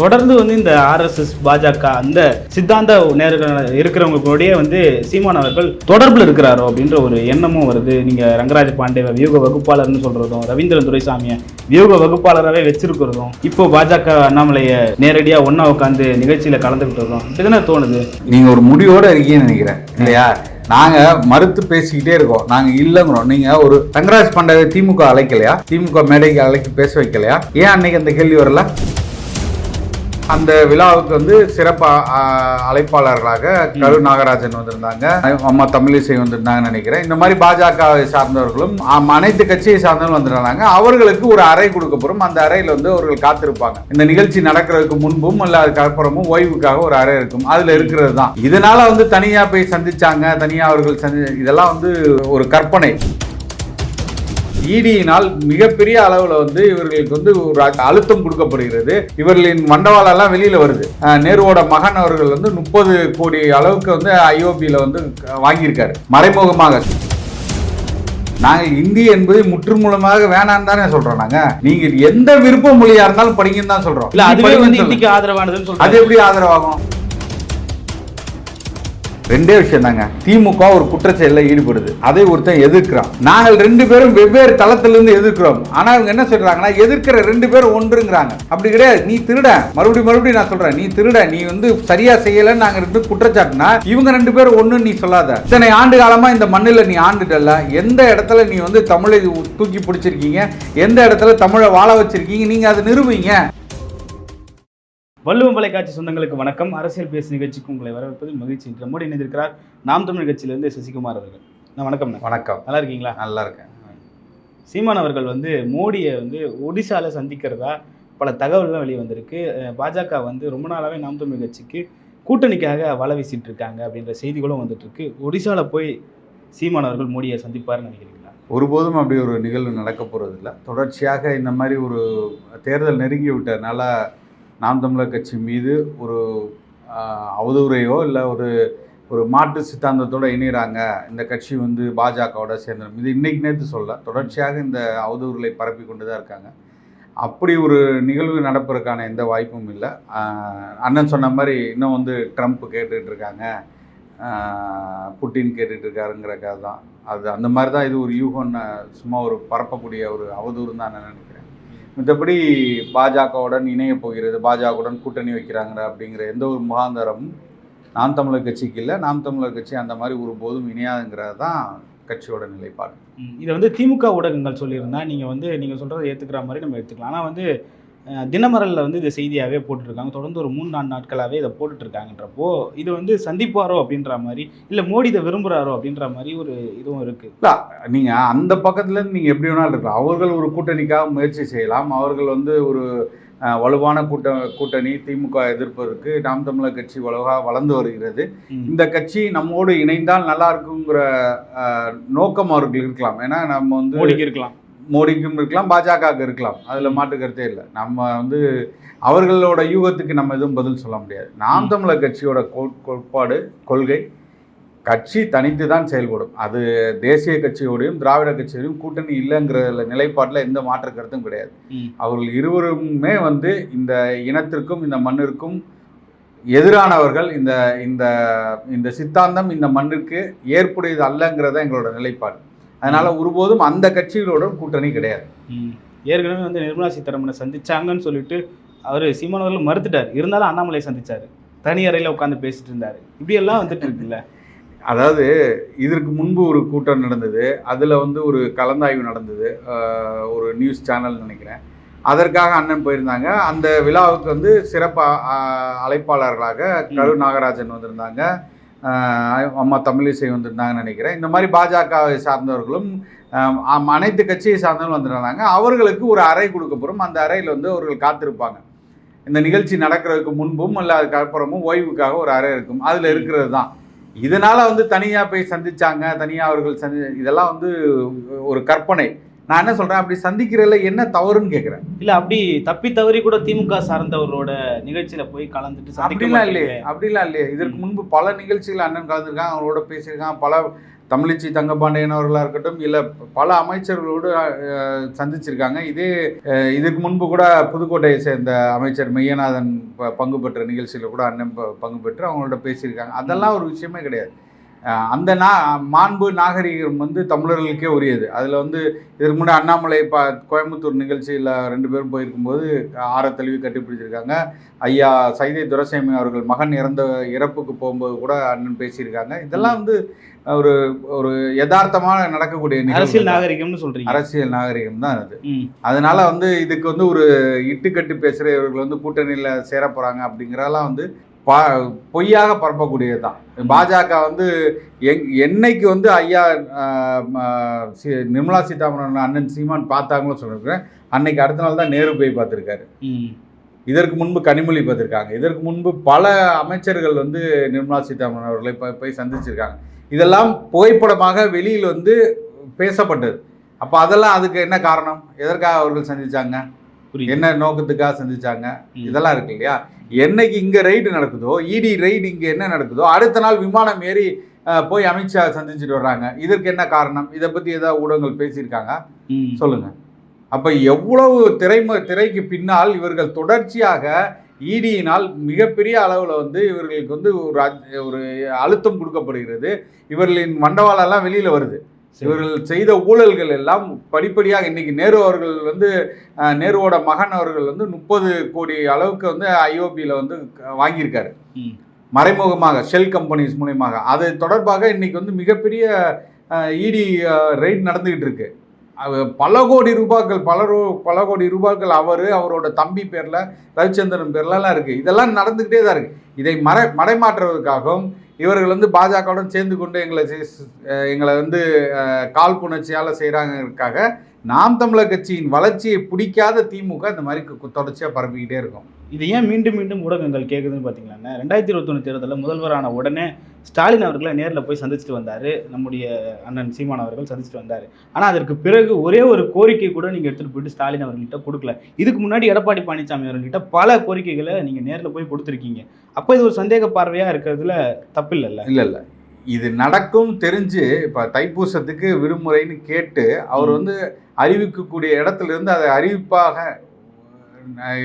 தொடர்ந்து வந்து இந்த ஆர்எஸ்எஸ் பாஜக அந்த சித்தாந்த நேர்கள் இருக்கிறவங்களுடைய வந்து சீமான் அவர்கள் தொடர்பில் இருக்கிறாரோ அப்படின்ற ஒரு எண்ணமும் வருது. நீங்கள் ரங்கராஜ பாண்டே வியூக வகுப்பாளர்னு சொல்கிறதும் ரவீந்திரன் துரைசாமியை வியூக வகுப்பாளராகவே வச்சிருக்கிறதும் இப்போ பாஜக அண்ணாமலையை நேரடியாக ஒன்றா உட்காந்து நிகழ்ச்சியில் கலந்துக்கிட்டதும் இதுதானே தோணுது? நீங்கள் ஒரு முடிவோடு இருக்கீங்கன்னு நினைக்கிறேன். இல்லையா? நாங்க மறுத்து பேசிக்கிட்டே இருக்கோம். நாங்க இல்லைங்கிறோம். நீங்க ஒரு ரங்கராஜ் பாண்டேவை திமுக அழைக்கலையா? திமுக மேடைக்கு அழைக்க பேச வைக்கலையா? ஏன் அன்னைக்கு அந்த கேள்வி வரல? அந்த விழாவுக்கு வந்து சிறப்பு அழைப்பாளர்களாக கரு நாகராஜன் வந்திருந்தாங்க. அம்மா தமிழிசை வந்திருந்தாங்கன்னு நினைக்கிறேன். இந்த மாதிரி பாஜகவை சார்ந்தவர்களும் அனைத்து கட்சியை சார்ந்தவர்களும் வந்திருந்தாங்க அவர்களுக்கு ஒரு அறை கொடுக்கப்படும் அந்த அறையில் வந்து அவர்கள் காத்திருப்பாங்க. இந்த நிகழ்ச்சி நடக்கிறதுக்கு முன்பும் இல்ல அதுக்கு அப்புறமும் ஓய்வுக்காக ஒரு அறை இருக்கும். அதுல இருக்கிறது தான் இதனால வந்து தனியா போய் சந்திச்சாங்க. தனியா அவர்கள் சந்தி இதெல்லாம் வந்து ஒரு கற்பனை. இடியினால் மிகப்பெரிய அளவுல வந்து இவர்களுக்கு வந்து ஒரு அழுத்தம் கொடுக்கப்படுகிறது. இவர்களின் மண்டவாளெல்லாம் வெளியில வருது. நேருவோட மகன் அவர்கள் வந்து முப்பது கோடி அளவுக்கு வந்து ஐஓபியில் வந்து வாங்கியிருக்காரு. மறைமுகமாக. நாங்க இந்தி என்பது முற்றுமுழுமாக வேணான்னு தானே சொல்றோம் நாங்க. நீங்க எந்த விருப்ப மொழியா இருந்தாலும் படிங்கன்னு தான் சொல்றோம். இல்ல அதுவே வந்து. இந்திக்கு ஆதரவானதுன்னு அது எப்படி ஆதரவாகும்? ரெண்டே விஷயம் தாங்க. திமுக ஒரு குற்றச்செயலில் ஈடுபடுது. அதை ஒருத்தன் எதிர்க்கிறான். நாங்கள் ரெண்டு பேரும் வெவ்வேறு தளத்திலிருந்து எதிர்க்கிறோம். ஆனா இவங்க என்ன சொல்றாங்கன்னா எதிர்க்கிற ரெண்டு பேரும் ஒன்றுங்கிறாங்க. அப்படி கிடையாது. நீ திருட. மறுபடியும் மறுபடியும் நான் சொல்றேன். நீ திருட. நீ வந்து சரியா செய்யலன்னு நாங்க ரெண்டு குற்றச்சாட்டுனா இவங்க ரெண்டு பேரும் ஒண்ணுன்னு நீ சொல்லாத. இத்தனை ஆண்டு காலமா இந்த மண்ணில் நீ ஆண்டுடல எந்த இடத்துல நீ வந்து தமிழை தூக்கி பிடிச்சிருக்கீங்க? எந்த இடத்துல தமிழை வாழ வச்சிருக்கீங்க? நீங்க அதை நிறுவீங்க வள்ளுவம் தொலைக்காட்சி சொந்தங்களுக்கு வணக்கம். அரசியல் பேசு நிகழ்ச்சிக்கு உங்களை வரவேற்பதில் மகிழ்ச்சி. இன்று நம்மோடு இணைந்திருக்கிறார் நாம் தமிழ் கட்சியிலிருந்து சசிகுமார் அவர்கள். நான் வணக்கம் வணக்கம். நல்லா இருக்கீங்களா? நல்லா இருக்கேன். சீமான் அவர்கள் வந்து மோடியை வந்து ஒடிசால சந்திக்கிறதா? பல தகவல்கள் வெளியே வந்திருக்கு பாஜக வந்து ரொம்ப நாளாவே நாம் தமிழ் கட்சிக்கு கூட்டணிக்காக வலை வீசிட்டு இருக்காங்க அப்படின்ற செய்திகளும் வந்துட்டு இருக்கு ஒடிசால போய் சீமான் அவர்கள் மோடியை சந்திப்பாருன்னு நினைக்கிறீங்களா? ஒருபோதும் அப்படி ஒரு நிகழ்வு நடக்க போகிறதில்ல தொடர்ச்சியாக இந்த மாதிரி ஒரு தேர்தல் நெருங்கி விட்டதுனால நாம் தமிழர் கட்சி மீது ஒரு அவதூறையோ இல்லை ஒரு ஒரு மாற்று சித்தாந்தத்தோடு இணைகிறாங்க இந்த கட்சி வந்து பாஜகவோட சேர்ந்து இது இன்றைக்கு நேற்று சொல்ல தொடர்ச்சியாக இந்த அவதூறுகளை பரப்பி கொண்டு தான் இருக்காங்க. அப்படி ஒரு நிகழ்வு நடப்பதற்கான எந்த வாய்ப்பும் இல்லை. அண்ணன் சொன்ன மாதிரி இன்னும் வந்து ட்ரம்ப் கேட்டுக்கிட்டு இருக்காங்க. புட்டின் கேட்டுட்டு கதை தான் அது அந்த மாதிரி தான் இது ஒரு யூகம்னு சும்மா ஒரு பரப்பக்கூடிய ஒரு அவதூறு தான் நான் நினைக்கிறேன். மற்றபடி பாஜகவுடன் இணைய போகிறது பாஜகவுடன் கூட்டணி வைக்கிறாங்க அப்படிங்கிற எந்த ஒரு முகாந்தரமும் நாம் தமிழர் கட்சிக்கு இல்லை. நாம் தமிழர் கட்சி அந்த மாதிரி ஒரு போதும் இணையாதுங்கிறது தான் கட்சியோட நிலைப்பாடு. இதை வந்து திமுக ஊடகங்கள் சொல்லியிருந்தா நீங்கள் வந்து நீங்கள் சொல்கிறத ஏற்றுக்கிற மாதிரி நம்ம எடுத்துக்கலாம். ஆனால் வந்து தினமரல்ல வந்து இதை செய்தியாவே போட்டுருக்காங்க தொடர்ந்து ஒரு மூணு நாலு நாட்களாவே இதை போட்டுட்டு இருக்காங்கன்றப்போ இது வந்து சந்திப்பாரோ அப்படின்ற மாதிரி இல்ல மோடி இதை விரும்புறாரோ அப்படின்ற மாதிரி ஒரு இதுவும் இருக்கு. இல்லை நீங்கள் அந்த பக்கத்துலேருந்து நீங்கள் எப்படி வேணாலும் இருக்கலாம். அவர்கள் ஒரு கூட்டணிக்காக முயற்சி செய்யலாம். அவர்கள் வந்து ஒரு வலுவான கூட்ட கூட்டணி திமுக எதிர்ப்பதற்கு நாம் தமிழர் கட்சி வலுவாக வளர்ந்து வருகிறது. இந்த கட்சி நம்மோடு இணைந்தால் நல்லா இருக்குங்கிற நோக்கம் அவர்கள் இருக்கலாம். ஏன்னா நம்ம வந்து இருக்கலாம். மோடிக்கும் இருக்கலாம் பாஜகவுக்கு இருக்கலாம். அதில் மாற்று கருத்தே இல்லை. நம்ம வந்து அவர்களோட யூகத்துக்கு நம்ம எதுவும் பதில் சொல்ல முடியாது. நாம். தமிழர் கட்சியோட கோட்பாடு கொள்கை கட்சி தனித்து தான் செயல்படும். அது தேசிய கட்சியோடையும் திராவிட கட்சியோடையும் கூட்டணி இல்லைங்கிற நிலைப்பாட்டில் எந்த மாற்று கருத்தும் கிடையாது. அவர்கள் இருவருமே வந்து இந்த இனத்திற்கும் இந்த மண்ணிற்கும் எதிரானவர்கள். இந்த இந்த இந்த சித்தாந்தம் இந்த மண்ணிற்கு ஏற்புடையது அல்லங்கிறத எங்களோட நிலைப்பாடு. அதனால ஒருபோதும் அந்த கட்சிகளோட கூட்டணி கிடையாது. ஏற்கனவே வந்து நிர்மலா சீதாராமனை சந்திச்சாங்கன்னு சொல்லிட்டு அவர் சீமான் அவர்கள் மறுத்துட்டார். இருந்தாலும் அண்ணாமலையை சந்திச்சாரு. தனி அறையில உட்காந்து பேசிட்டு இருந்தாரு. இப்படி எல்லாம் வந்துட்டு இருக்குல்ல? அதாவது இதற்கு முன்பு ஒரு கூட்டம் நடந்தது. அதில் வந்து ஒரு கலந்தாய்வு நடந்தது. ஒரு நியூஸ் சேனல் நினைக்கிறேன். அதற்காக அண்ணன் போயிருந்தாங்க. அந்த விழாவுக்கு வந்து சிறப்பு அழைப்பாளர்களாக கரு நாகராஜன் வந்திருந்தாங்க. அம்மா தமிழிசை வந்திருந்தாங்கன்னு நினைக்கிறேன். இந்த மாதிரி பாஜகவை சார்ந்தவர்களும் அனைத்து கட்சியை சார்ந்தவர்களும் வந்திருந்தாங்க. அவர்களுக்கு ஒரு அறை கொடுக்கப்படும் அந்த அறையில் வந்து அவர்கள் காத்திருப்பாங்க. இந்த நிகழ்ச்சி நடக்கிறதுக்கு முன்பும் இல்லை அதுக்கு அப்புறமும் ஓய்வுக்காக ஒரு அறை இருக்கும். அதில் இருக்கிறது தான் இதனால வந்து தனியாக போய் சந்திச்சாங்க. தனியாக அவர்கள் சந்தி இதெல்லாம் வந்து ஒரு கற்பனை. நான் என்ன சொல்கிறேன் அப்படி சந்திக்கிறதுல என்ன தவறுன்னு கேட்குறேன் இல்ல அப்படி தப்பி தவறி கூட திமுக சார்ந்தவரோட நிகழ்ச்சியில போய் கலந்துட்டு அப்படிலாம் இல்லையே. அப்படிலாம் இல்லையே. இதற்கு முன்பு பல நிகழ்ச்சிகள் அண்ணன் கலந்துருக்காங்க அவங்களோட பேசியிருக்காங்க. பல தமிழிச்சி தங்கபாண்டியன் அவர்களாக இருக்கட்டும் இல்லை பல அமைச்சர்களோடு சந்திச்சிருக்காங்க. இதே இதுக்கு முன்பு கூட புதுக்கோட்டையை சேர்ந்த அமைச்சர் மெய்யநாதன் பங்கு பெற்ற நிகழ்ச்சியில் கூட அண்ணன் பங்கு பெற்று அவங்களோட பேசியிருக்காங்க. அதெல்லாம் ஒரு விஷயமே கிடையாது. அந்த நா மாண்பு நாகரிகம் வந்து தமிழர்களுக்கே உரியது. அதில் வந்து இதற்கு முன்னாடி அண்ணாமலை ப கோயம்புத்தூர் நிகழ்ச்சியில் ரெண்டு பேரும் போயிருக்கும்போது ஆற தழுவி கட்டிப்பிடிச்சிருக்காங்க ஐயா சைதை துரசாமி அவர்கள் மகன் இறந்த இறப்புக்கு போகும்போது கூட அண்ணன் பேசியிருக்காங்க. இதெல்லாம் வந்து ஒரு ஒரு யதார்த்தமாக நடக்கக்கூடிய அரசியல். நாகரிகம்னு சொல்றீங்க. அரசியல் நாகரிகம் தான் அது. அதனால வந்து இதுக்கு வந்து ஒரு இட்டுக்கட்டு பேசுகிற இவர்கள் வந்து கூட்டணியில் சேர போகிறாங்க அப்படிங்கிறதெல்லாம் வந்து பா பொய்யாக பரப்பக்கூடியது தான் பாஜக வந்து எங் என்னைக்கு வந்து ஐயா நிர்மலா சீதாராமன் அண்ணன் சீமான் பார்த்தாங்களோ சொல்லியிருக்கிறேன். அன்னைக்கு அடுத்த நாள் தான் நேரு போய் பார்த்துருக்காரு. இதற்கு முன்பு கனிமொழி பார்த்துருக்காங்க. இதற்கு முன்பு பல அமைச்சர்கள் வந்து நிர்மலா சீதாராமன் அவர்களை போய் சந்திச்சிருக்காங்க. இதெல்லாம் புகைப்படமாக வெளியில் வந்து பேசப்பட்டது. அப்போ அதெல்லாம் அதுக்கு என்ன காரணம்? எதற்காக அவர்கள் சந்திச்சாங்க? புரியுது என்ன நோக்கத்துக்காக சந்திச்சாங்க? ம். இதெல்லாம் இருக்கு இல்லையா? என்னைக்கு இங்க ரைடு நடக்குதோ இடி ரைடு இங்க என்ன நடக்குதோ அடுத்த நாள் விமானம் ஏறி போய் அமித்ஷா சந்திச்சுட்டு வர்றாங்க. இதற்கு என்ன காரணம்? இதை பத்தி ஏதாவது ஊடகங்கள் பேசியிருக்காங்க. சொல்லுங்க. அப்ப எவ்வளவு திரைம திரைக்கு பின்னால் இவர்கள் தொடர்ச்சியாக ஈடியினால் மிகப்பெரிய அளவில் வந்து இவர்களுக்கு வந்து ஒரு ஒரு அழுத்தம் கொடுக்கப்படுகிறது. இவர்களின் மண்டவாளெல்லாம் வெளியில வருது. இவர்கள் செய்த ஊழல்கள் எல்லாம் படிப்படியாக இன்னைக்கு நேரு அவர்கள் வந்து நேருவோட மகன் அவர்கள் வந்து முப்பது கோடி அளவுக்கு வந்து ஐஓபியில் வந்து வாங்கியிருக்காரு. மறைமுகமாக ஷெல் கம்பெனிஸ் மூலியமாக. அது தொடர்பாக இன்னைக்கு வந்து மிகப்பெரிய இடி ரைட் நடந்துகிட்டு இருக்கு. பல கோடி ரூபாய்கள் பல ரூ- பல கோடி ரூபாய்கள் அவர் அவரோட தம்பி பேர்ல ரவிச்சந்திரன் பேர்லலாம் இருக்கு. இதெல்லாம் நடந்துக்கிட்டே தான் இருக்கு. இதை மறை மறைமாற்றுவதற்காகவும் இவர்கள் வந்து பாஜகவுடன் சேர்ந்து கொண்டு எங்களை எங்களை வந்து அஹ், காழ்ப்புணர்ச்சியால் செய்கிறாங்கிறதுக்காக நாம் தமிழர் கட்சியின் வளர்ச்சியை பிடிக்காத திமுக இந்த மாதிரி கு- தொடர்ச்சியா பரப்பிக்கிட்டே இருக்கும். இது ஏன் மீண்டும் மீண்டும் ஊடகங்கள் கேட்குதுன்னு பார்த்தீங்களாண்ணே ரெண்டாயிரத்தி இருபத்தொன்று தேர்தலில் முதல்வரான உடனே ஸ்டாலின் அவர்களை நேரில் போய் சந்திச்சுட்டு வந்தார். நம்முடைய அண்ணன் சீமான் அவர்கள் சந்திச்சுட்டு வந்தார். ஆனால் அதற்கு பிறகு ஒரே ஒரு கோரிக்கை கூட நீங்கள் எடுத்துகிட்டு போயிட்டு ஸ்டாலின் அவர்கள்ட்ட கொடுக்கல. இதுக்கு முன்னாடி எடப்பாடி பழனிசாமி அவர்கள்ட்ட பல கோரிக்கைகளை நீங்கள் நேரில் போய் கொடுத்துருக்கீங்க. அப்போ இது ஒரு சந்தேக பார்வையாக இருக்கிறதுல தப்பு இல்லைல்ல இல்ல இல்ல. இது நடக்கும் தெரிஞ்சு இப்ப தைப்பூசத்துக்கு விடுமுறைன்னு கேட்டு அவர். வந்து அறிவிக்கக்கூடிய இடத்துல இருந்து அதை அறிவிப்பாக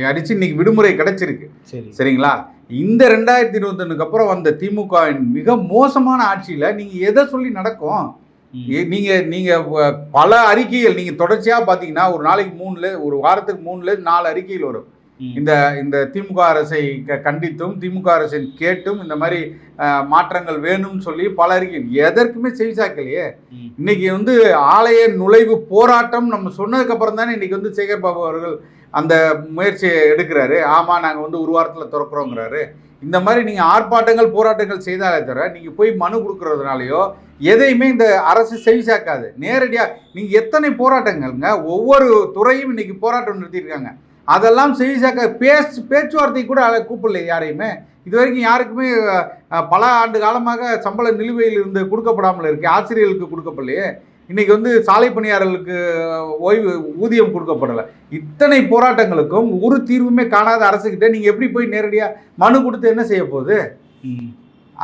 அடிச்சு இன்னைக்கு விடுமுறை கிடைச்சிருக்கு சரி சரிங்களா இந்த ரெண்டாயிரத்தி இருபத்தொன்னுக்கு அப்புறம் வந்த திமுகவின் மிக மோசமான ஆட்சியில நீங்க எதை சொல்லி நடக்கும் ம். ஏ- நீங்க நீங்க வ- பல அறிக்கைகள் நீங்க தொடர்ச்சியா பாத்தீங்கன்னா ஒரு நாளைக்கு மூணுல ஒரு வாரத்துக்கு மூணுல நாலு அறிக்கைகள் வரும். இந்த இந்த திமுக அரசை கண்டித்தும் திமுக அரசை கேட்டும் இந்த மாதிரி மாற்றங்கள் வேணும்னு சொல்லி பல அறிக்கை எதற்குமே செவிசாக்கலையே ம். இன்னைக்கு வந்து ஆலய நுழைவு போராட்டம் நம்ம சொன்னதுக்கு அப்புறம் தானே இன்னைக்கு வந்து சேகர் பாபு அவர்கள் அந்த முயற்சியை எடுக்கிறாரு. ஆமா நாங்க வந்து ஒரு வாரத்துல திறக்கிறோங்கிறாரு. இந்த மாதிரி நீங்க ஆர்ப்பாட்டங்கள் போராட்டங்கள் செய்தாலே தவிர நீங்க போய் மனு கொடுக்கறதுனாலயோ எதையுமே இந்த அரசு செவிசாக்காது நேரடியா நீங்க எத்தனை போராட்டங்கள்ங்க ஒவ்வொரு துறையும் இன்னைக்கு போராட்டம் நடத்தியிருக்காங்க அதெல்லாம் செவிசாக்க பேச்சு பேச்சுவார்த்தை கூட அழ- கூப்பிடல யாரையுமே. இது வரைக்கும் யாருக்குமே பல ஆண்டு காலமாக சம்பள நிலுவையில் இருந்து கொடுக்கப்படாமல் இருக்கு ஆசிரியர்களுக்கு கொடுக்கப்படலையே. இன்றைக்கி வந்து சாலை பணியாளர்களுக்கு ஓய்வு ஊதியம் கொடுக்கப்படலை. இத்தனை போராட்டங்களுக்கும் ஒரு தீர்வுமே காணாத அரசுக்கிட்ட நீங்கள் எப்படி போய் நேரடியாக மனு கொடுத்து என்ன செய்ய போகுது? ம்.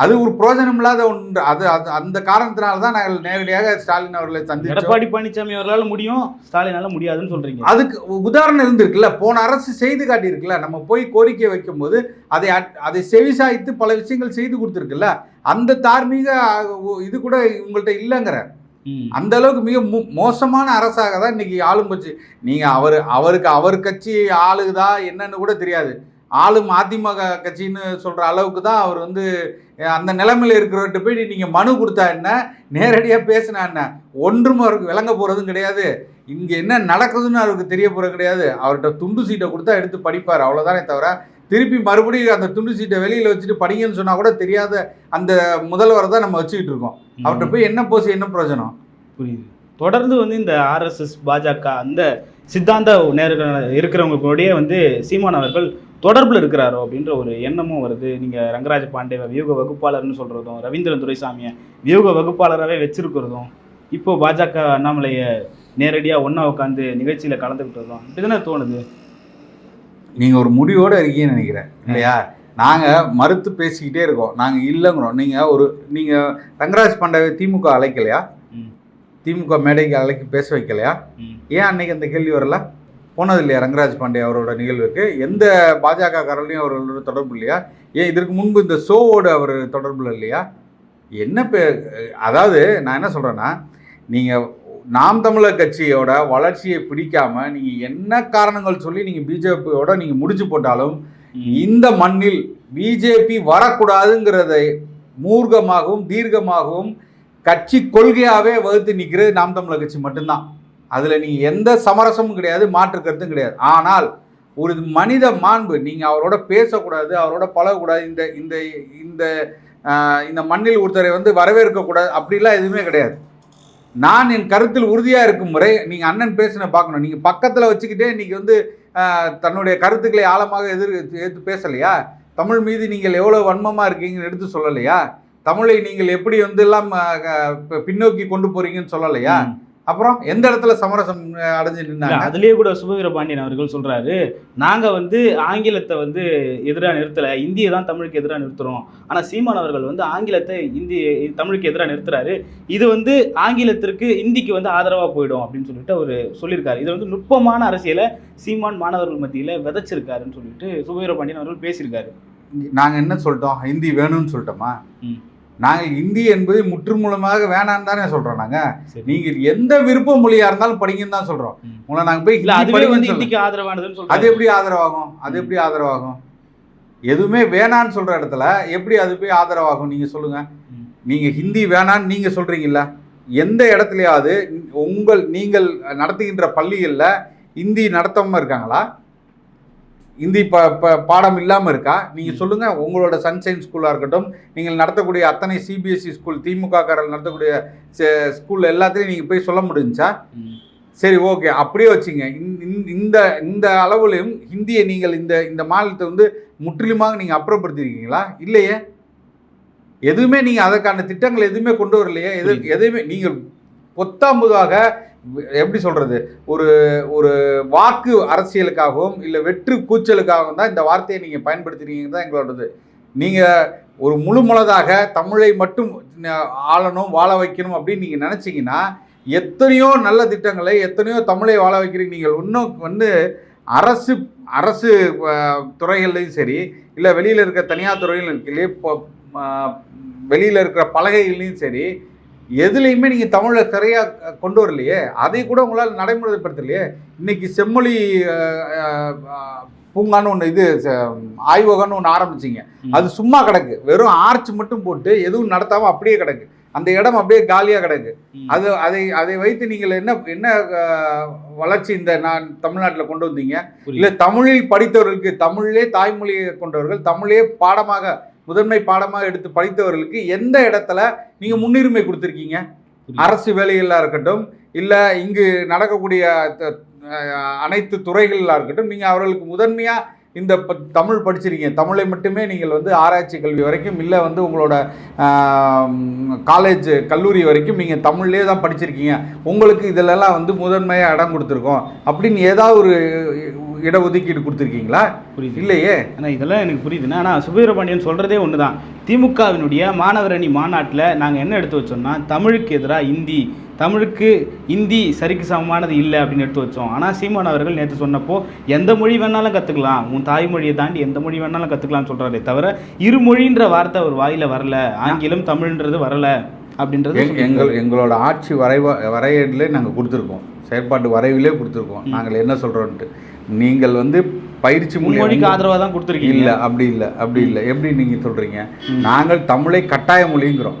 அது ஒரு பிரயோஜனம் இல்லாத ஒன்று. அது அது அந்த காரணத்தினால தான் நாங்கள் நேரடியாக ஸ்டாலின் அவர்களை சந்திச்சோம். எடப்பாடி பழனிசாமி அவர்களால் முடியும் ஸ்டாலினால முடியாதுன்னு சொல்றீங்க. அதுக்கு உதாரணம் இருந்திருக்குல்ல போன அரசு செய்து காட்டியிருக்குல்ல நம்ம போய் கோரிக்கை வைக்கும்போது அதை அதை செவிசாய்த்து பல விஷயங்கள் செய்து கொடுத்துருக்குல்ல அந்த தார்மீக இது கூட உங்கள்கிட்ட இல்லைங்கிற. அந்த அளவுக்கு மிக மோசமான அரசாக தான் இன்னைக்கு ஆளும் கட்சி நீங்க அவர் அவருக்கு அவர் கட்சி ஆளுதா என்னன்னு கூட தெரியாது. ஆளும் அதிமுக கட்சின்னு சொல்ற அளவுக்கு தான் அவர் வந்து அந்த நிலைமையில இருக்கிறவர்கிட்ட போய் நீங்க மனு கொடுத்தா என்ன? நேரடியா பேசினா என்ன? ஒன்றும் அவருக்கு விளங்க போறதும் கிடையாது. இங்க என்ன நடக்குதுன்னு அவருக்கு தெரிய போறது கிடையாது. அவர்கிட்ட துண்டு சீட்டை கொடுத்தா எடுத்து படிப்பார். அவ்வளவுதானே தவிர திருப்பி மறுபடியும் அந்த துண்டு சீட்டை வெளியில வச்சுட்டு படிங்கன்னு சொன்னா கூட தெரியாத அந்த முதல்வரை தான் நம்ம வச்சுக்கிட்டு இருக்கோம். அவர்கிட்ட போய் என்ன போசி என்ன பிரயோஜனம்? புரியுது. தொடர்ந்து வந்து இந்த ஆர்எஸ்எஸ் பாஜக அந்த சித்தாந்த நேர்கள் இருக்கிறவங்களுடைய வந்து சீமான் அவர்கள் தொடர்பில் இருக்கிறாரோ அப்படின்ற ஒரு எண்ணமும் வருது. நீங்கள் ரங்கராஜ பாண்டேவை வியூக வகுப்பாளர்னு சொல்கிறதும் ரவீந்திரன் துரைசாமியை வியூக வகுப்பாளராகவே வச்சிருக்கிறதும் இப்போ பாஜக அண்ணாமலையை நேரடியாக ஒன்றா உட்காந்து நிகழ்ச்சியில் கலந்துக்கிட்டதும் இப்படி தானே தோணுது? நீங்கள் ஒரு முடிவோடு இருக்கீங்கன்னு நினைக்கிறேன். இல்லையா? நாங்கள் மறுத்து பேசிக்கிட்டே இருக்கோம். நாங்கள் இல்லைங்கிறோம். நீங்கள் ஒரு நீங்கள் ரங்கராஜ் பாண்டேவை திமுக அழைக்கலையா? திமுக மேடைக்கு அழைக்கி பேச வைக்கலையா. ஏன் அன்னைக்கு அந்த கேள்வி வரல? போனது இல்லையா ரங்கராஜ் பாண்டே அவரோட நிகழ்வுக்கு? எந்த பாஜக காரர்களையும் அவர்களோட தொடர்பு இல்லையா? ஏன் இதற்கு முன்பு இந்த ஷோவோட அவர் தொடர்புல இல்லையா? என்ன பே அதாவது நான் என்ன சொல்கிறேன்னா நீங்கள் நாம் தமிழர் கட்சியோட வளர்ச்சியை பிடிக்காம நீங்கள் என்ன காரணங்கள் சொல்லி நீங்கள் பிஜேபியோட நீங்கள் முடிச்சு போட்டாலும் இந்த மண்ணில் பிஜேபி வரக்கூடாதுங்கிறதை மூர்க்கமாகவும் தீர்க்கமாகவும் கட்சி கொள்கையாகவே வகுத்து நிற்கிறது நாம் தமிழர் கட்சி மட்டும்தான். அதில் நீங்கள் எந்த சமரசமும் கிடையாது மாற்று கருத்தும் கிடையாது. ஆனால் ஒரு மனித மாண்பு நீங்கள் அவரோட பேசக்கூடாது அவரோட பழகக்கூடாது இந்த இந்த இந்த இந்த மண்ணில் ஒருத்தரை வந்து வரவேற்கக்கூடாது அப்படிலாம் எதுவுமே கிடையாது. நான் என் கருத்தில் உறுதியாக இருக்கும் முறை நீங்கள் அண்ணன் பேசின பார்க்கணும். நீங்கள் பக்கத்தில் வச்சுக்கிட்டே இன்றைக்கி வந்து தன்னுடைய கருத்துக்களை ஆழமாக எதிர் எடுத்து பேசலையா? தமிழ் மீது நீங்கள் எவ்வளோ வன்மமாக இருக்கீங்கன்னு எடுத்து சொல்லலையா? தமிழை நீங்கள் எப்படி வந்து எல்லாம் பின்னோக்கி கொண்டு போறீங்கன்னு சொல்லலையா. அப்புறம் எந்த இடத்துல சமரசம் அடைஞ்சு நின்னாங்க அதுலயே கூட சுபவீர பாண்டியன் அவர்கள் சொல்றாரு நாங்க வந்து ஆங்கிலத்தை வந்து எதிரா நிறுத்தல இந்தியை தான் தமிழுக்கு எதிரா நிறுத்துறோம். ஆனா சீமான் அவர்கள் வந்து ஆங்கிலத்தை இந்தி தமிழுக்கு எதிரா நிறுத்துறாரு. இது வந்து ஆங்கிலத்திற்கு இந்திக்கு வந்து ஆதரவா போயிடும் அப்படின்னு சொல்லிட்டு அவர் சொல்லியிருக்காரு. இது வந்து நுட்பமான அரசியலை சீமான் மாணவர்கள் மத்தியில விதைச்சிருக்காருன்னு சொல்லிட்டு சுபவீர பாண்டியன் அவர்கள் பேசியிருக்காரு. நாங்கள் என்ன சொல்லிட்டோம்? ஹிந்தி வேணும்னு சொல்லிட்டோமா. நாங்கள் ஹிந்தி என்பது முற்றுமுழுமாக வேணான்னு தானே சொல்கிறோம் நாங்கள் சரி. நீங்கள் எந்த விருப்ப மொழியாக இருந்தாலும் படிங்கன்னு தான் சொல்கிறோம் ம். உங்களை நாங்கள் போய் அதுவே வந்து இந்திக்கு ஆதரவானதுன்னு அது எப்படி ஆதரவாகும்? அது எப்படி ஆதரவாகும்? எதுவுமே வேணான்னு சொல்ற இடத்துல எப்படி அது போய் ஆதரவாகும்? நீங்க சொல்லுங்க. நீங்க ஹிந்தி வேணான்னு நீங்க சொல்றீங்கல்ல. எந்த இடத்துலயாவது உங்கள் நீங்கள் நடத்துகின்ற பள்ளிகளில் ஹிந்தி நடத்தாம இருக்காங்களா? ஹிந்தி ப ப- பாடம் இல்லாமல் இருக்கா? நீங்கள். சொல்லுங்கள் உங்களோட சன்ஷைன் ஸ்கூலாக இருக்கட்டும் நீங்கள் நடத்தக்கூடிய அத்தனை சிபிஎஸ்சி ஸ்கூல் திமுக காரர்கள் நடத்தக்கூடிய ஸ்கூல் எல்லாத்துலேயும் நீங்கள் போய் சொல்ல முடிஞ்சா. சரி ஓகே அப்படியே வச்சுங்க. இந்த- இந்த- இந்த இந்த அளவுலையும் ஹிந்தியை நீங்கள் இந்த இந்த மாநிலத்தை வந்து முற்றிலுமாக நீங்கள் அப்புறப்படுத்திருக்கீங்களா? இல்லையே? எதுவுமே நீங்கள் அதற்கான திட்டங்கள் எதுவுமே கொண்டு வரலையே? எது. எதுவுமே நீங்கள் பொத்தாம்புதாக எப்படி சொல்கிறது ஒரு ஒரு வாக்கு அரசியலுக்காகவும் இல்லை வெற்று கூச்சலுக்காகவும் தான் இந்த வார்த்தையை நீங்கள் பயன்படுத்துகிறீங்க தான் எங்களோடது. நீங்கள் ஒரு முழு தமிழை மட்டும் ஆளணும் வாழ வைக்கணும் அப்படின்னு நீங்கள் நினச்சிங்கன்னா எத்தனையோ நல்ல திட்டங்களை எத்தனையோ தமிழை வாழ வைக்கிறீங்க. நீங்கள் இன்னும் வந்து அரசு அரசு துறைகள்லையும் சரி இல்லை வெளியில் இருக்க தனியார் துறைகள் இருக்கலையே இப்போ வெளியில் இருக்கிற பலகைகள்லையும் சரி எதுலேயுமே நீங்கள் தமிழை சரியாக கொண்டு வரலையே அதை கூட உங்களால் நடைமுறைப்படுத்தலையே இன்னைக்கு செம்மொழி பூங்கான்னு ஒன்று இது ஆய்வகம்னு ஒன்று ஆரம்பிச்சிங்க. அது சும்மா கிடக்கு வெறும் ஆர்ச் மட்டும் போட்டு எதுவும் நடத்தாமல் அப்படியே கிடக்கு அந்த இடம் அப்படியே காலியாக கிடக்கு. அது அதை அதை வைத்து நீங்கள் என்ன என்ன வளர்ச்சி இந்த நான் தமிழ்நாட்டில் கொண்டு வந்தீங்க. இல்லை தமிழில் படித்தவர்களுக்கு தமிழிலே தாய்மொழியை கொண்டவர்கள் தமிழே பாடமாக முதன்மை பாடமாக எடுத்து படித்தவர்களுக்கு எந்த இடத்துல நீங்கள் முன்னுரிமை கொடுத்துருக்கீங்க. அரசு வேலைகளாக இருக்கட்டும் இல்லை இங்கு நடக்கக்கூடிய அனைத்து துறைகளாக இருக்கட்டும் நீங்கள் அவர்களுக்கு முதன்மையாக இந்த ப- தமிழ் படிச்சிருக்கீங்க. தமிழை மட்டுமே நீங்கள் வந்து ஆராய்ச்சி கல்வி வரைக்கும் இல்லை வந்து உங்களோட காலேஜ் கல்லூரி வரைக்கும் நீங்கள் தமிழ்லேயே தான் படிச்சிருக்கீங்க. உங்களுக்கு இதிலெல்லாம் வந்து முதன்மையாக இடம் கொடுத்துருக்கோம். அப்படின்னு ஏதாவது ஒரு இடஒதுக்கீடு கொடுத்துருக்கீங்களா? புரியுது. இல்லையே? ஆனா இதெல்லாம் எனக்கு புரியுதுண்ணா ஆனால் சுபீரபாண்டியன் சொல்கிறதே ஒன்று தான் திமுகவினுடைய மாணவர் அணி மாநாட்டில் நாங்கள் என்ன எடுத்து வச்சோம்னா தமிழுக்கு எதிராக இந்தி தமிழுக்கு இந்தி சரிக்கு சமமானது இல்லை அப்படின்னு எடுத்து வச்சோம். ஆனால் சீமான் அவர்கள் நேற்று சொன்னப்போ எந்த மொழி வேணாலும் கற்றுக்கலாம் உன் தாய்மொழியை தாண்டி எந்த மொழி வேணாலும் கற்றுக்கலாம்னு சொல்கிறாரே தவிர இருமொழின்ற வார்த்தை அவர் வாயில் வரல. ஆங்கிலம் தமிழ்ன்றது வரல அப்படின்றது எங்- எங்கள் எங்களோட ஆட்சி வரைவ வரையிலே நாங்கள் கொடுத்துருக்கோம். செயற்பாட்டு வரைவிலே கொடுத்துருக்கோம். நாங்கள் என்ன சொல்கிறோன்ட்டு நீங்கள் வந்து பயிற்சி மூலியம் ஆதரவாக தான் கொடுத்துருக்கீங்க. இல்லை அப்படி இல்லை அப்படி இல்லை. எப்படி நீங்கள் சொல்கிறீங்க. நாங்கள் தமிழை கட்டாய மொழிங்கிறோம்.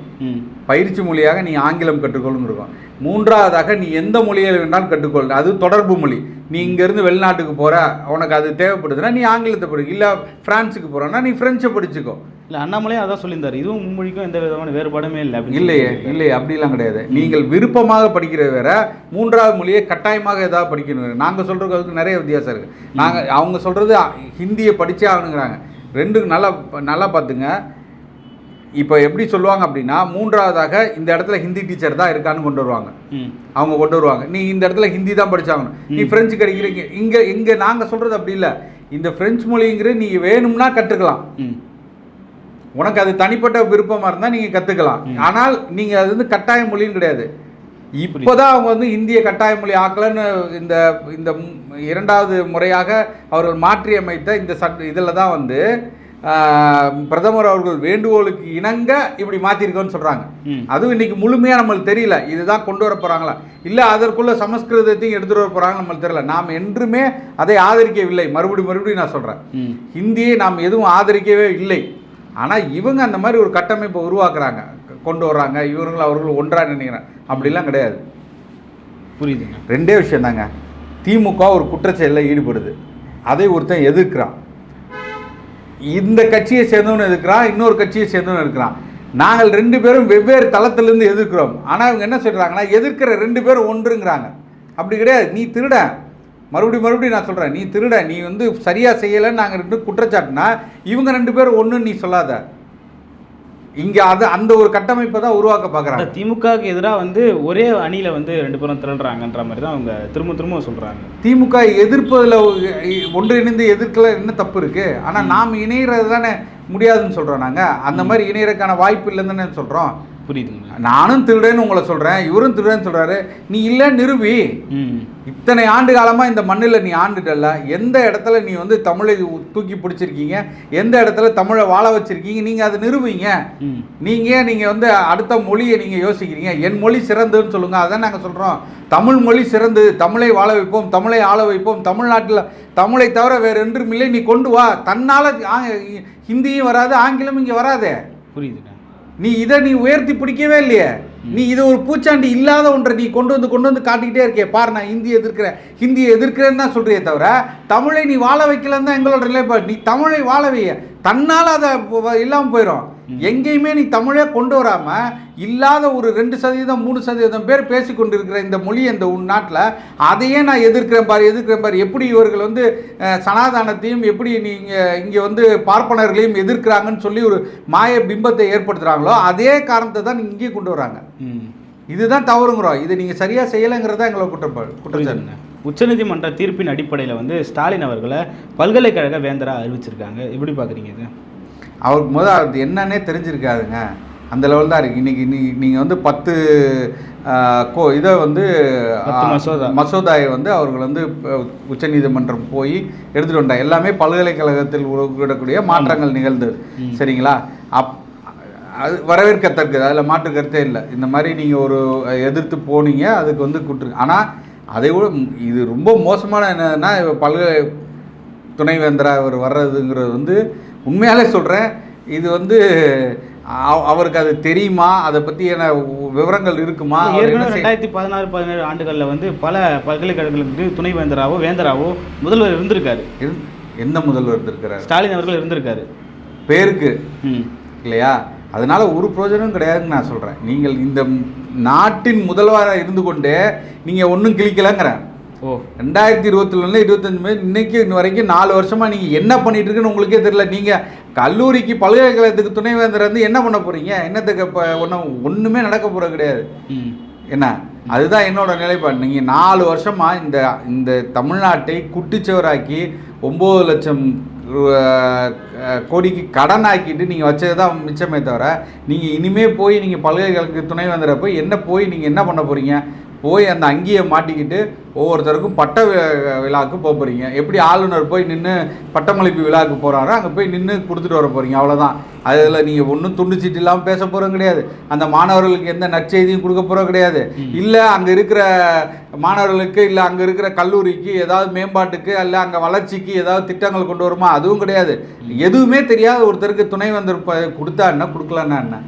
பயிற்சி மொழியாக நீ ஆங்கிலம் கற்றுக்கொள்ளுன்னு இருக்கோம். மூன்றாவதாக நீ எந்த மொழியை வேணாலும் கற்றுக்கொள். அது தொடர்பு மொழி. நீ இங்கேருந்து வெளிநாட்டுக்கு போகிற உனக்கு அது தேவைப்படுதுன்னா நீ ஆங்கிலத்தை படி. இல்லை ஃப்ரான்ஸுக்கு போகிறோன்னா நீ ஃப்ரெஞ்சை படிச்சுக்கோ. இல்லை அண்ணாமலையும் அதான் சொல்லியிருந்தார். இதுவும் மும்மொழிக்கும் எந்த விதமான வேறுபாடுமே இல்லை இல்லையே. இல்லையே அப்படிலாம் கிடையாது. நீங்கள் விருப்பமாக படிக்கிறது வேற மூன்றாவது மொழியை கட்டாயமாக ஏதாவது படிக்கணும் வேற. நாங்க சொல்றதுக்கு நிறைய வித்தியாசம் இருக்கு. நாங்க அவங்க சொல்றது ஹிந்தியை படிச்சே ஆகணுங்கிறாங்க. ரெண்டு நல்லா நல்லா பார்த்துங்க. இப்போ எப்படி சொல்லுவாங்க அப்படின்னா மூன்றாவதாக இந்த இடத்துல ஹிந்தி டீச்சர் தான் இருக்கான்னு கொண்டு வருவாங்க. அவங்க கொண்டு வருவாங்க. நீ இந்த இடத்துல ஹிந்தி தான் படிச்சாகணும். நீ. பிரெஞ்சு கிடைக்கிறீங்க. இங்க இங்க நாங்க சொல்றது அப்படி இல்லை. இந்த பிரெஞ்சு மொழிங்கிறது நீ வேணும்னா கற்றுக்கலாம் உனக்கு அது தனிப்பட்ட விருப்பமா இருந்தா நீங்க கத்துக்கலாம். ஆனால் நீங்க அது வந்து கட்டாய மொழின்னு கிடையாது. இப்போதான் அவங்க வந்து இந்திய கட்டாய மொழி ஆக்கலன்னு இந்த இந்த இரண்டாவது முறையாக அவர்கள் மாற்றி அமைத்த இந்த சட்ட இதில் தான் வந்து பிரதமர் அவர்கள் வேண்டுகோளுக்கு இணங்க இப்படி மாற்றிருக்கோன்னு சொல்கிறாங்க அதுவும் இன்னைக்கு முழுமையாக நம்மளுக்கு தெரியல. இதுதான் கொண்டு வர போகிறாங்களா இல்லை அதற்குள்ள சமஸ்கிருதத்தையும் எடுத்துகிட்டு வர போகிறாங்க நம்மளுக்கு தெரியல. நாம் என்றுமே அதை ஆதரிக்கவில்லை. மறுபடியும் மறுபடியும் நான் சொல்கிறேன் ஹிந்தியை நாம் எதுவும் ஆதரிக்கவே இல்லை. ஆனால் இவங்க அந்த மாதிரி ஒரு கட்டமைப்பை உருவாக்குறாங்க. கொண்டு வர்றாங்க. இவர்கள் அவர்கள் ஒன்றா நினைக்கிறேன். அப்படிலாம் கிடையாது. புரியுதுங்க. ரெண்டே விஷயம் தாங்க திமுக ஒரு குற்றச்செயலில் ஈடுபடுது. அதை ஒருத்தன் எதிர்க்கிறான். இந்த கட்சியை சேர்ந்தவன் இருக்கிறான் இன்னொரு கட்சியை சேர்ந்தவன் இருக்கிறான். நாங்கள் ரெண்டு பேரும் வெவ்வேறு தளத்திலிருந்து எதிர்க்கிறோம். ஆனால் இவங்க என்ன சொல்கிறாங்கன்னா எதிர்க்கிற ரெண்டு பேரும் ஒன்றுங்கிறாங்க. அப்படி கிடையாது. நீ திருட. மறுபடியும் மறுபடியும் நான் சொல்கிறேன் நீ திருட. நீ வந்து சரியாக செய்யலைன்னு நாங்கள் ரெண்டு குற்றச்சாட்டுனா இவங்க ரெண்டு பேரும் ஒன்றுன்னு நீ சொல்லாத. இங்கே அது அந்த ஒரு கட்டமைப்பை தான் உருவாக்க பார்க்குறாங்க. திமுகவுக்கு எதிராக வந்து ஒரே அணியில வந்து ரெண்டு பேரும் திரள்றாங்கன்ற மாதிரி தான் அவங்க திரும்ப திரும்ப சொல்றாங்க. திமுக எதிர்ப்பதில் ஒன்றிணைந்து எதிர்க்கல என்ன தப்பு இருக்கு? ஆனால் நாம் இணையிறது தானே முடியாதுன்னு சொல்கிறோம் நாங்கள் அந்த மாதிரி இணையறதுக்கான வாய்ப்பு இல்லைன்னு சொல்கிறோம் புரியுதுங்க நானும் திருடேன்னு உங்களை சொல்கிறேன் இவரும் திருடேன்னு சொல்கிறாரு நீ இல்லை நிறுவி. இத்தனை ஆண்டு காலமாக இந்த மண்ணில் நீ ஆண்டுட்டல்ல. எந்த இடத்துல நீ வந்து தமிழை தூக்கி பிடிச்சிருக்கீங்க? எந்த இடத்துல தமிழை வாழ வச்சிருக்கீங்க? நீங்கள் அதை நிறுவீங்க. நீங்கள் நீங்கள் வந்து அடுத்த மொழியை நீங்கள் யோசிக்கிறீங்க? என் மொழி சிறந்ததுன்னு சொல்லுங்கள் அதான் நாங்கள் சொல்கிறோம் தமிழ் மொழி சிறந்தது தமிழை வாழ வைப்போம் தமிழை ஆள வைப்போம். தமிழ்நாட்டில் தமிழை தவிர வேறு என்றும் இல்லை நீ கொண்டு வா. தன்னால் ஹிந்தியும் வராது ஆங்கிலம் இங்கே வராதே. புரியுதுங்க. நீ இதை நீ உயர்த்தி பிடிக்கவே இல்லையே. நீ இது ஒரு பூச்சாண்டி இல்லாத ஒன்றை நீ கொண்டு வந்து கொண்டு வந்து காட்டிக்கிட்டே இருக்கியே. பாரு நான் ஹிந்தி எதிர்க்கிறேன் ஹிந்தியை எதிர்க்கிறேன்னு தான் சொல்றியே தவிர தமிழை நீ வாழ வைக்கலன்னு தான் எங்களோட நிலைப்பாடு. நீ தமிழை வாழ வைய. தன்னால் அதை இல்லாமல் போயிடும் எங்கேயுமே நீ தமிழே கொண்டு வராம இல்லாத ஒரு ரெண்டு சதவீதம் மூணு சதவீதம் பேர் பேசி கொண்டிருக்கிற இந்த மொழி இந்த உன் நாட்டில் அதையே நான் எதிர்க்கிறேன் பாரு எதிர்க்கிறேன் பாரு. எப்படி இவர்கள் வந்து சனாதானத்தையும் எப்படி நீங்கள் இங்கே வந்து பார்ப்பனர்களையும் எதிர்க்கிறாங்கன்னு சொல்லி ஒரு மாய பிம்பத்தை ஏற்படுத்துகிறாங்களோ அதே காரணத்தை தான் நீங்க இங்கே கொண்டு வராங்க. இதுதான் தவறுங்கிறோம். இது நீங்கள் சரியாக செய்யலைங்கிறதா எங்களோட குற்றப்பாடு குற்றச்சாட்டு புரியுதுங்க. உச்சநீதிமன்ற தீர்ப்பின் அடிப்படையில் வந்து ஸ்டாலின் அவர்களை பல்கலைக்கழக வேந்தரா அறிவிச்சிருக்காங்க. எப்படி பார்க்குறீங்க இது? அவருக்கு முதல் அது என்னன்னே தெரிஞ்சிருக்காதுங்க. அந்த லெவல் தான் இருக்குது இன்னைக்கு நீ நீங்கள் வந்து பத்து கோ இதை வந்து மசோதா. மசோதாயை வந்து அவர்கள் வந்து உச்சநீதிமன்றம் போய் எடுத்துகிட்டு வந்தாங்க. எல்லாமே பல்கலைக்கழகத்தில் உருவாக்கக்கூடிய மாற்றங்கள் நிகழ்ந்தது ம். சரிங்களா? அப் அது வரவேற்கத்தக்கது. அதில் மாற்று கருத்தே இல்லை. இந்த மாதிரி நீங்கள் ஒரு எதிர்த்து போனீங்க அதுக்கு வந்து கூட்டு ஆனால் அதை விட இது ரொம்ப மோசமான என்னன்னா பல்கலை துணைவேந்தரா அவர் வர்றதுங்கிறது வந்து உண்மையாலே சொல்கிறேன் இது வந்து அவ- அவருக்கு அது தெரியுமா? அதை பற்றியான விவரங்கள் இருக்குமா? ஏற்கனவே ரெண்டாயிரத்தி பதினாறு பதினேழு ஆண்டுகளில் வந்து பல பல்கலைக்கழகங்களுக்கு துணைவேந்தராவோ வேந்தராவோ முதல்வர் இருந்திருக்காரு. இரு- எந்த முதல்வர் இருந்திருக்கிறார்? ஸ்டாலின் அவர்கள் இருந்திருக்காரு. பேருக்கு. இல்லையா? அதனால ஒரு பிரயோஜனம் கிடையாதுன்னு நான் சொல்கிறேன் நீங்கள் இந்த நாட்டின் முதல்வராக இருந்து கொண்டே நீங்கள் ஒன்றும் கிழிக்கலங்கிறேன். ஓ. ரெண்டாயிரத்தி இருபத்திலருந்து இருபத்தஞ்சு மே இன்னைக்கு இன்ன வரைக்கும் நாலு வருஷமாக நீங்கள் என்ன பண்ணிட்டு இருக்குன்னு உங்களுக்கே தெரியல. நீங்கள் கல்லூரிக்கு பல்கலைக்கழகத்துக்கு துணைவேந்தர் வந்து என்ன பண்ண போகிறீங்க என்னத்துக்கு இப்போ ஒன்றும் ஒன்றுமே நடக்க போகிறது கிடையாது. என்ன? அதுதான் என்னோட நிலைப்பாடு. நீங்கள் நாலு வருஷமாக இந்த இந்த தமிழ்நாட்டை குட்டிச்சுவராக்கி ஒம்பது லட்சம் கோடிக்கு கடன் ஆக்கிட்டு நீங்கள் வச்சது தான் மிச்சமே தவிர நீங்கள் இனிமே போய் நீங்கள் பல்கலைக்கழக துணை போய் என்ன போய் நீங்கள் என்ன பண்ண போகிறீங்க போய் அந்த அங்கேயே மாட்டிக்கிட்டு ஒவ்வொருத்தருக்கும் பட்ட விழாவுக்கு போக போகிறீங்க எப்படி ஆளுநர் போய் நின்று பட்டமளிப்பு விழாவுக்கு போகிறாரோ அங்கே போய் நின்று கொடுத்துட்டு வர போகிறீங்க அவ்வளோதான் அதில் நீங்கள் ஒன்றும் துண்டு சீட்டு இல்லாமல் பேச போகிறோம் கிடையாது. அந்த மாணவர்களுக்கு எந்த நற்செய்தியும் கொடுக்க போகிறோம் கிடையாது. இல்லை அங்கே இருக்கிற மாணவர்களுக்கு இல்லை அங்கே இருக்கிற கல்லூரிக்கு ஏதாவது மேம்பாட்டுக்கு இல்லை அங்கே வளர்ச்சிக்கு ஏதாவது திட்டங்கள் கொண்டு வருமா? அதுவும் கிடையாது. எதுவுமே தெரியாத ஒருத்தருக்கு துணை வந்து கொடுத்தா என்ன கொடுக்கலன்னா என்ன?